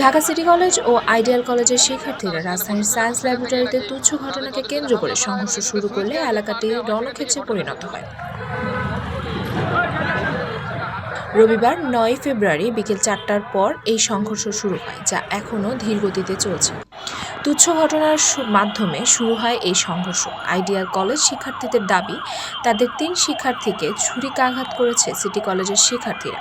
Dhaka city college ও ideal কলেজের শিক্ষার্থীরা রাজধানীর সায়েন্স ল্যাবরেটরিতে তুচ্ছ ঘটনাকে কেন্দ্র করে সংঘর্ষ শুরু করলে এলাকাটি রণক্ষেত্রে পরিণত হয়। রবিবার নয় ফেব্রুয়ারি বিকেল চারটার পর এই সংঘর্ষ শুরু হয়, যা এখনও ধীরগতিতে চলছে। তুচ্ছ ঘটনার মাধ্যমে শুরু হয় এই সংঘর্ষ। আইডিয়াল কলেজ শিক্ষার্থীদের দাবি, তাদের তিন শিক্ষার্থীকে ছুরিকাঘাত করেছে সিটি কলেজের শিক্ষার্থীরা।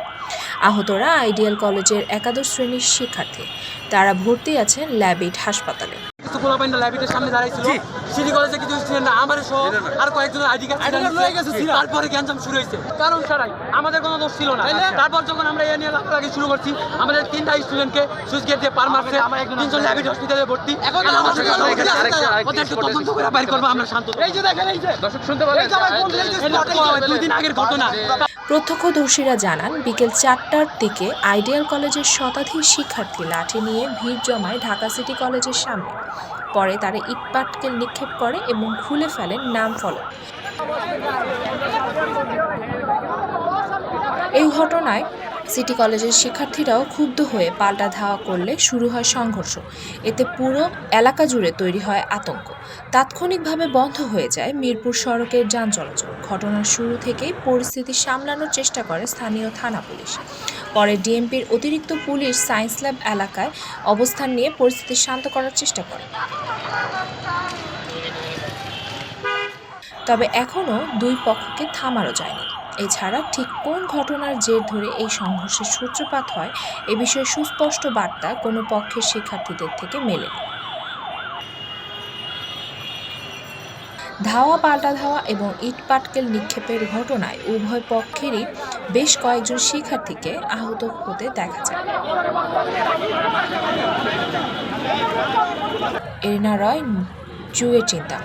আহতরা আইডিয়াল কলেজের একাদশ শ্রেণির শিক্ষার্থী। তারা ভর্তি আছেন ল্যাবিট হাসপাতালে। কিছু পোলাপাইন ল্যাবিটের সামনে দাঁড়াইছিল। সিটি কলেজে কিছু স্টুডেন্ট আমার সহ আর কয়েকজন আইডি কার্ড লয়ে গেছে তারপরে গ্যাঞ্জাম শুরু হয়েছে। কারণ ছাড়াই আমাদের কোনো দোষ ছিল না। তারপর যখন আমরা এ নিয়ে লাগালাগি শুরু করছি আমাদের তিনটা স্টুডেন্টকে সুইচ গেট দিয়ে পার মারছে। তিনজন ল্যাবিট হসপিটালে ভর্তি। এখন তদন্ত করে বাইর করব আমরা শান্ত এই যে দেখেন এই যে। দর্শক শুনতে পারেন দুই দিন আগের ঘটনা। প্রত্যক্ষদর্শীরা জানান, বিকেল চারটার দিকে আইডিয়াল কলেজের শতাধিক শিক্ষার্থী লাঠি নিয়ে ভিড় জমায় ঢাকা সিটি কলেজের সামনে। পরে তারা ইটপাটকেল নিক্ষেপ করে এবং খুলে ফেলেন নাম ফলক। এই ঘটনায় সিটি কলেজের শিক্ষার্থীরাও ক্ষুব্ধ হয়ে পাল্টা ধাওয়া করলে শুরু হয় সংঘর্ষ। এতে পুরো এলাকা জুড়ে তৈরি হয় আতঙ্ক। তাৎক্ষণিকভাবে বন্ধ হয়ে যায় মিরপুর সড়কের যান চলাচল। ঘটনার শুরু থেকেই পরিস্থিতি সামলানোর চেষ্টা করে স্থানীয় থানা পুলিশ। পরে ডিএমপির অতিরিক্ত পুলিশ সায়েন্স ল্যাব এলাকায় অবস্থান নিয়ে পরিস্থিতি শান্ত করার চেষ্টা করে। তবে এখনও দুই পক্ষকে থামানো যায়নি। এছাড়া ঠিক কোন ঘটনার জের ধরে এই সংঘর্ষের সূত্রপাত হয়, এ বিষয়ে সুস্পষ্ট বার্তা কোনো পক্ষের শিক্ষার্থীদের থেকে মেলেনি। ধাওয়া, পাল্টা ধাওয়া এবং ইট পাটকেল নিক্ষেপের ঘটনায় উভয় পক্ষেরই বেশ কয়েকজন শিক্ষার্থীকে আহত হতে দেখা যায়। এরিনা রয়, জুয়ে চিন্তা।